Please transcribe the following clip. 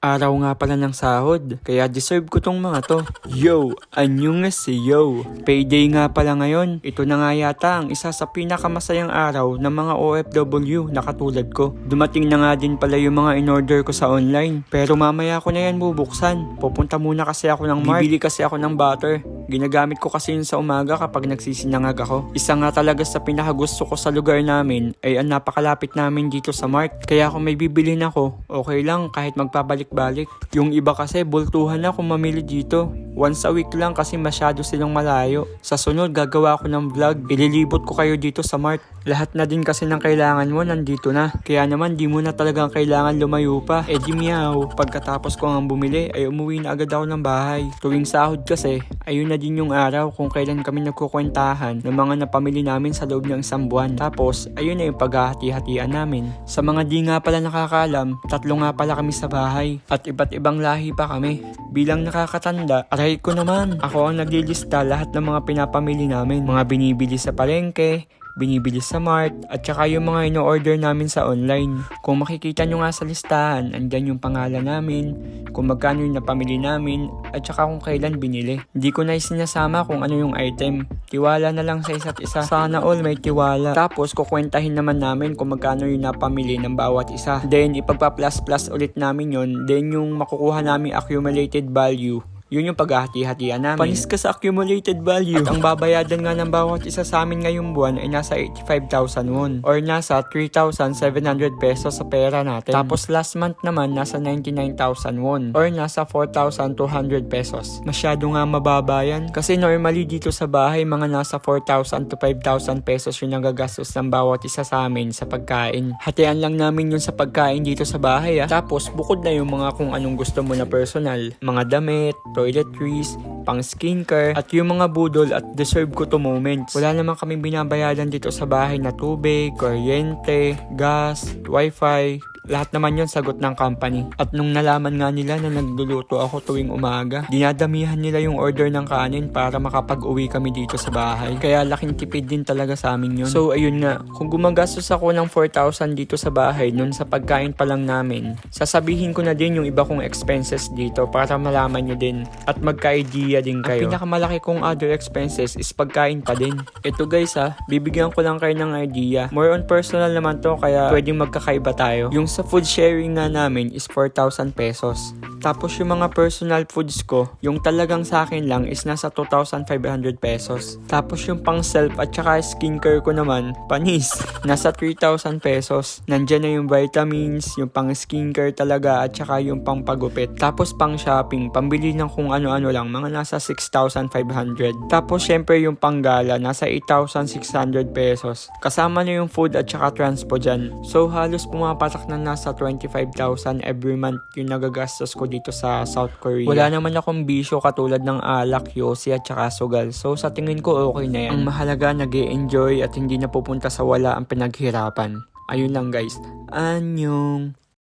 Araw nga pala ng sahod, kaya deserve ko tong mga to. Yo, anyong si yo. Payday nga pala ngayon. Ito na nga yata ang isa sa pinakamasayang araw ng mga OFW na katulad ko. Dumating na nga din pala yung mga in-order ko sa online. Pero mamaya ko na yan bubuksan. Pupunta muna kasi ako ng Mart. Bibili kasi ako ng butter. Ginagamit ko kasi yun sa umaga kapag nagsisinangag ako. Isa nga talaga sa pinakagusto ko sa lugar namin ay ang napakalapit namin dito sa Mart. Kaya kung may bibilin ako, okay lang kahit magpabalik-balik. Yung iba kasi bultuhan na kung mamili dito. Once a week lang kasi masyado silang malayo. Sa sunod gagawa ko ng vlog. Ililibot ko kayo dito sa Mart. Lahat na din kasi ng kailangan mo nandito na. Kaya naman di mo na talagang kailangan lumayo pa. Eh di miyaw, pagkatapos ko ang bumili ay umuwi na agad ako ng bahay. Tuwing sahod kasi, ayun na din yung araw kung kailan kami nagkukwentahan ng mga napamili namin sa loob ng isang buwan. Tapos, ayun na yung paghahati-hatian namin. Sa mga di nga pala nakakaalam, tatlo nga pala kami sa bahay. At iba't ibang lahi pa kami. Bilang nakakatanda, aray ko naman. Ako ang naglilista lahat ng mga pinapamili namin. Mga binibili sa palengke, binibili sa Mart, at saka yung mga ino-order namin sa online. Kung makikita nyo nga sa listahan, andyan yung pangalan namin, kung magkano yung napamili namin, at saka kung kailan binili. Hindi ko na isinasama kung ano yung item. Tiwala na lang sa isa't isa. Sana all may tiwala. Tapos, kukwentahin naman namin kung magkano yung napamili ng bawat isa. Then, ipagpa-plus-plus ulit namin yon Then, yung makukuha namin accumulated value, yun yung paghahati-hatian namin. Panis ka sa accumulated value. At ang babayadan nga ng bawat isa sa amin ngayong buwan ay nasa 85,000 won. Or nasa 3,700 pesos sa pera natin. Tapos last month naman nasa 99,000 won. Or nasa 4,200 pesos. Masyado nga mababa yan. Kasi normally dito sa bahay mga nasa 4,000 to 5,000 pesos yung nagagastos ng bawat isa sa amin sa pagkain. Hatian lang namin yun sa pagkain dito sa bahay ah. Tapos bukod na yung mga kung anong gusto mo na personal. Mga damit, toiletries, pang skincare, at yung mga budol at deserve ko to moments. Wala naman kaming binabayaran dito sa bahay na tubig, kuryente, gas, wifi, lahat naman yon sagot ng company. At nung nalaman nga nila na nagluluto ako tuwing umaga, dinadamihan nila yung order ng kanin para makapag-uwi kami dito sa bahay. Kaya laking tipid din talaga sa amin yun. So ayun nga, kung gumagastos ako ng 4,000 dito sa bahay nun sa pagkain pa lang namin, sasabihin ko na din yung iba kong expenses dito para malaman nyo din at magka-idea din kayo. Ang pinakamalaki kong other expenses is pagkain pa din. Ito guys ha, bibigyan ko lang kayo ng idea. More on personal naman to kaya pwedeng magkakaiba tayo. Yung sa food sharing nga namin is 4,000 pesos. Tapos yung mga personal foods ko, yung talagang sa akin lang is nasa 2,500 pesos. Tapos yung pang self at saka skincare ko naman, panis, nasa 3,000 pesos. Nandyan na yung vitamins, yung pang skincare talaga at saka yung pang pagupit. Tapos pang shopping, pambili ng kung ano-ano lang, mga nasa 6,500. Tapos syempre yung panggala, nasa 8,600 pesos. Kasama na yung food at saka transpo dyan. So halos pumapatak na nasa 25,000 every month yung nagagastos ko dito sa South Korea. Wala naman akong bisyo katulad ng alak, yosi at saka sugal. So sa tingin ko okay na yan. Ang mahalaga nag enjoy at hindi na pupunta sa wala ang pinaghirapan. Ayun lang guys. Anyong.